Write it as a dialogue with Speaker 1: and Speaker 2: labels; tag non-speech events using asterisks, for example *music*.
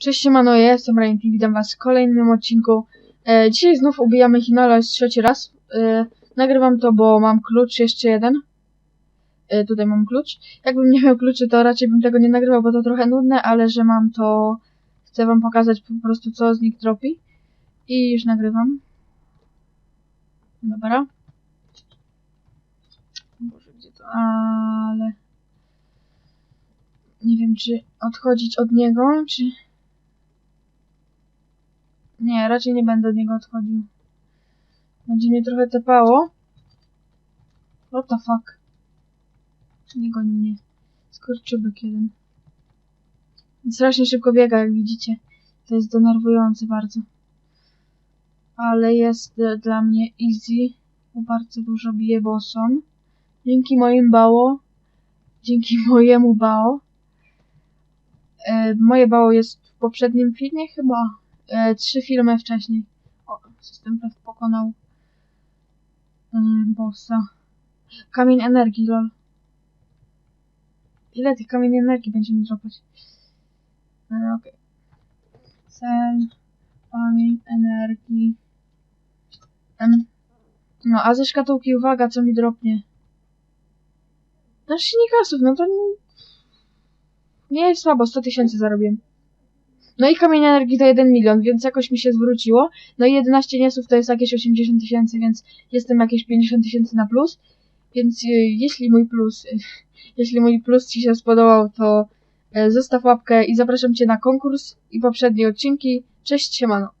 Speaker 1: Cześć, siemano, jestem Ryanki, witam was w kolejnym odcinku. E, dzisiaj znów ubijamy Hinola jest trzeci raz. E, nagrywam to, bo mam klucz, jeszcze jeden. E, tutaj mam klucz. Jakbym nie miał kluczy, to raczej bym tego nie nagrywał, bo to trochę nudne, ale że mam to... Chcę wam pokazać po prostu, co z nich dropi. I już nagrywam. Dobra. Boże, gdzie to... Ale... Nie wiem, czy odchodzić od niego, czy... Nie, raczej nie będę od niego odchodził. Będzie mnie trochę tepało. What the fuck? Nie goni mnie. Skurczybek jeden. Strasznie szybko biega, jak widzicie. To jest denerwujące bardzo. Ale jest e, dla mnie easy. Bo bardzo dużo bije bossem. Dzięki moim bało. Dzięki *laughs* mojemu bało. E, moje bało jest w poprzednim filmie chyba. E, trzy filmy wcześniej. O, system praw pokonał e, bossa. Kamień energii, lol. Ile tych kamieni energii będzie mi dropać? E, Okej. Cel, kamień energii. Em. No, a ze szkatułki uwaga, co mi dropnie. Nasz silnikasów, no to nie jest słabo, 100 tysięcy zarobiłem. No i kamień energii to 1 milion, więc jakoś mi się zwróciło. No i 11 niesów to jest jakieś 80 tysięcy, więc jestem jakieś 50 tysięcy na plus. Więc y, jeśli mój plus, y, *laughs* jeśli mój plus Ci się spodobał, to y, zostaw łapkę i zapraszam Cię na konkurs i poprzednie odcinki. Cześć, siemano.